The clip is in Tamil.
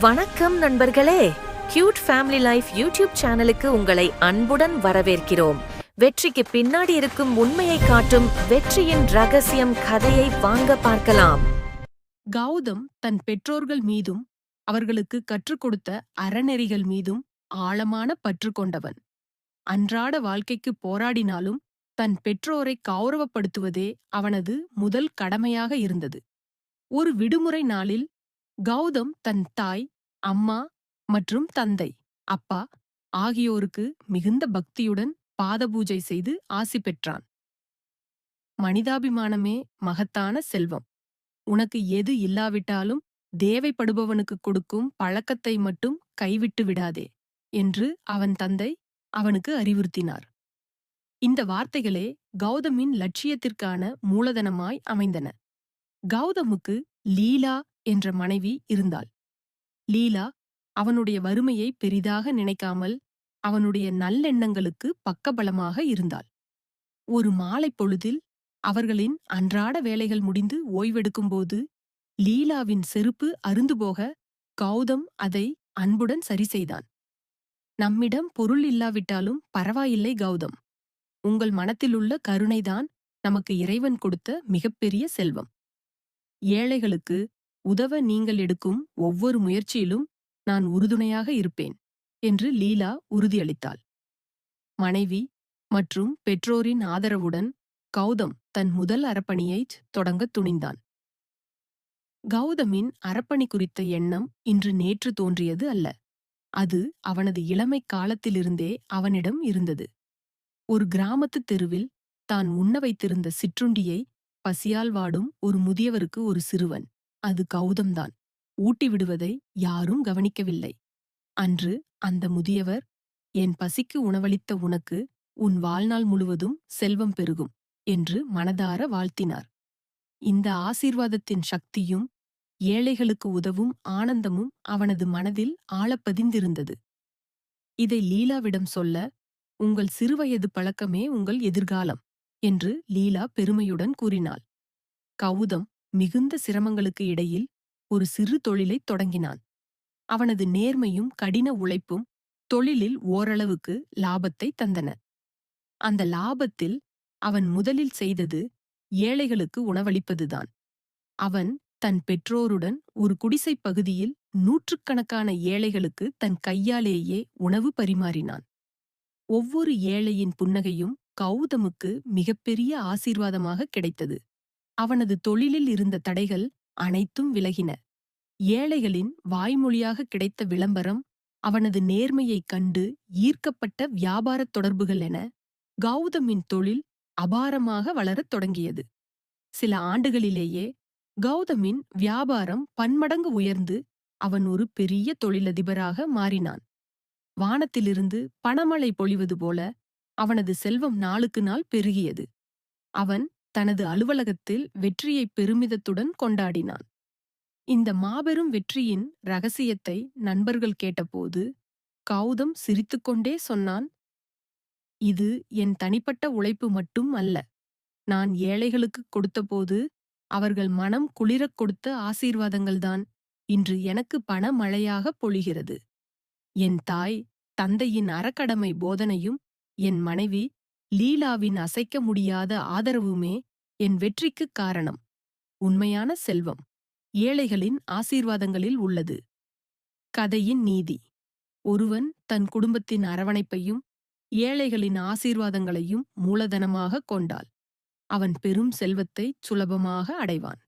வணக்கம் நண்பர்களே. கியூட் ஃபேமிலி லைஃப் யூடியூப் சேனலுக்கு உங்களை அன்புடன் வரவேற்கிறோம். வெற்றிக்கு பின்னாடி இருக்கும் உண்மையை காட்டும் வெற்றியின் ரகசியம் கதையை வாங்க பார்க்கலாம். கௌதம் தன் பெற்றோர்கள் மீதும் அவர்களுக்கு கற்றுக் கொடுத்த அறநெறிகள் மீதும் ஆழமான பற்று கொண்டவன். அன்றாட வாழ்க்கைக்கு போராடினாலும் தன் பெற்றோரை கௌரவப்படுத்துவதே அவனது முதல் கடமையாக இருந்தது. ஒரு விடுமுறை நாளில் கௌதம் தன் தாய் அம்மா மற்றும் தந்தை அப்பா ஆகியோருக்கு மிகுந்த பக்தியுடன் பாதபூஜை செய்து ஆசி பெற்றான். மனிதாபிமானமே மகத்தான செல்வம். உனக்கு எது இல்லாவிட்டாலும் தேவைப்படுபவனுக்கு கொடுக்கும் பழக்கத்தை மட்டும் கைவிட்டு விடாதே என்று அவன் தந்தை அவனுக்கு அறிவுறுத்தினார். இந்த வார்த்தைகளே கௌதமின் லட்சியத்திற்கான மூலதனமாய் அமைந்தன. கௌதமுக்கு லீலா என்ற மனைவி இருந்தாள். லீலா அவனுடைய வறுமையை பெரிதாக நினைக்காமல் அவனுடைய நல்லெண்ணங்களுக்கு பக்கபலமாக இருந்தாள். ஒரு மாலை பொழுதில் அவர்களின் அன்றாட வேலைகள் முடிந்து ஓய்வெடுக்கும்போது லீலாவின் செருப்பு அருந்து போக கௌதம் அதை அன்புடன் சரி செய்தான். நம்மிடம் பொருள் இல்லாவிட்டாலும் பரவாயில்லை கௌதம். உங்கள் மனத்திலுள்ள கருணைதான் நமக்கு இறைவன் கொடுத்த மிகப்பெரிய செல்வம். ஏழைகளுக்கு உதவ நீங்கள் எடுக்கும் ஒவ்வொரு முயற்சியிலும் நான் உறுதுணையாக இருப்பேன் என்று லீலா உறுதியளித்தாள். மனைவி மற்றும் பெற்றோரின் ஆதரவுடன் கௌதம் தன் முதல் அறப்பணியைத் தொடங்கத் துணிந்தான். கௌதமின் அறப்பணி குறித்த எண்ணம் இன்று நேற்று தோன்றியது அல்ல. அது அவனது இளமைக் காலத்திலிருந்தே அவனிடம் இருந்தது. ஒரு கிராமத்துத் தெருவில் தான் உண்ண வைத்திருந்த சிற்றுண்டியை பசியால் வாடும் ஒரு முதியவருக்கு ஒரு சிறுவன். அது கௌதம்தான். ஊட்டி விடுவதை யாரும் கவனிக்கவில்லை. அன்று அந்த முதியவர் என் பசிக்கு உணவளித்த உனக்கு உன் வாழ்நாள் முழுவதும் செல்வம் பெருகும் என்று மனதார வாழ்த்தினார். இந்த ஆசீர்வாதத்தின் சக்தியும் ஏழைகளுக்கு உதவும் ஆனந்தமும் அவனது மனதில் ஆழப்பதிந்திருந்தது. இதை லீலாவிடம் சொல்ல உங்கள் சிறுவயது பழக்கமே உங்கள் எதிர்காலம் என்று லீலா பெருமையுடன் கூறினாள். கௌதம் மிகுந்த சிரமங்களுக்கு இடையில் ஒரு சிறு தொழிலைத் தொடங்கினான். அவனது நேர்மையும் கடின உழைப்பும் தொழிலில் ஓரளவுக்கு லாபத்தை தந்தன. அந்த லாபத்தில் அவன் முதலில் செய்தது ஏழைகளுக்கு உணவளிப்பதுதான். அவன் தன் பெற்றோருடன் ஒரு குடிசைப் பகுதியில் நூற்றுக்கணக்கான ஏழைகளுக்கு தன் கையாலேயே உணவு பரிமாறினான். ஒவ்வொரு ஏழையின் புன்னகையும் கௌதமுக்கு மிகப்பெரிய ஆசீர்வாதமாக கிடைத்தது. அவனது தொழிலில் இருந்த தடைகள் அனைத்தும் விலகின. ஏழைகளின் வாய்மொழியாக கிடைத்த விளம்பரம் அவனது நேர்மையைக் கண்டு ஈர்க்கப்பட்ட வியாபாரத் தொடர்புகள் என கௌதமின் தொழில் அபாரமாக வளரத் தொடங்கியது. சில ஆண்டுகளிலேயே கௌதமின் வியாபாரம் பன்மடங்கு உயர்ந்து அவன் ஒரு பெரிய தொழிலதிபராக மாறினான். வானத்திலிருந்து பணமழை பொழிவது போல அவனது செல்வம் நாளுக்கு நாள் பெருகியது. அவன் தனது அலுவலகத்தில் வெற்றியை பெருமிதத்துடன் கொண்டாடினான். இந்த மாபெரும் வெற்றியின் ரகசியத்தை நண்பர்கள் கேட்டபோது கௌதம் சிரித்துக்கொண்டே சொன்னான் இது என் தனிப்பட்ட உழைப்பு மட்டும் அல்ல. நான் ஏழைகளுக்குக் கொடுத்தபோது அவர்கள் மனம் குளிரக் கொடுத்த ஆசீர்வாதங்கள்தான் இன்று எனக்கு பணமழையாகப் பொழிகிறது. என் தாய் தந்தையின் அறக்கடமை போதனையும் என் மனைவி லீலாவின் அசைக்க முடியாத ஆதரவுமே என் வெற்றிக்குக் காரணம். உண்மையான செல்வம். ஏழைகளின் ஆசீர்வாதங்களில் உள்ளது. கதையின் நீதி. ஒருவன் தன் குடும்பத்தின் அரவணைப்பையும் ஏழைகளின் ஆசீர்வாதங்களையும் மூலதனமாக கொண்டால் அவன் பெரும் செல்வத்தை சுலபமாக அடைவான்.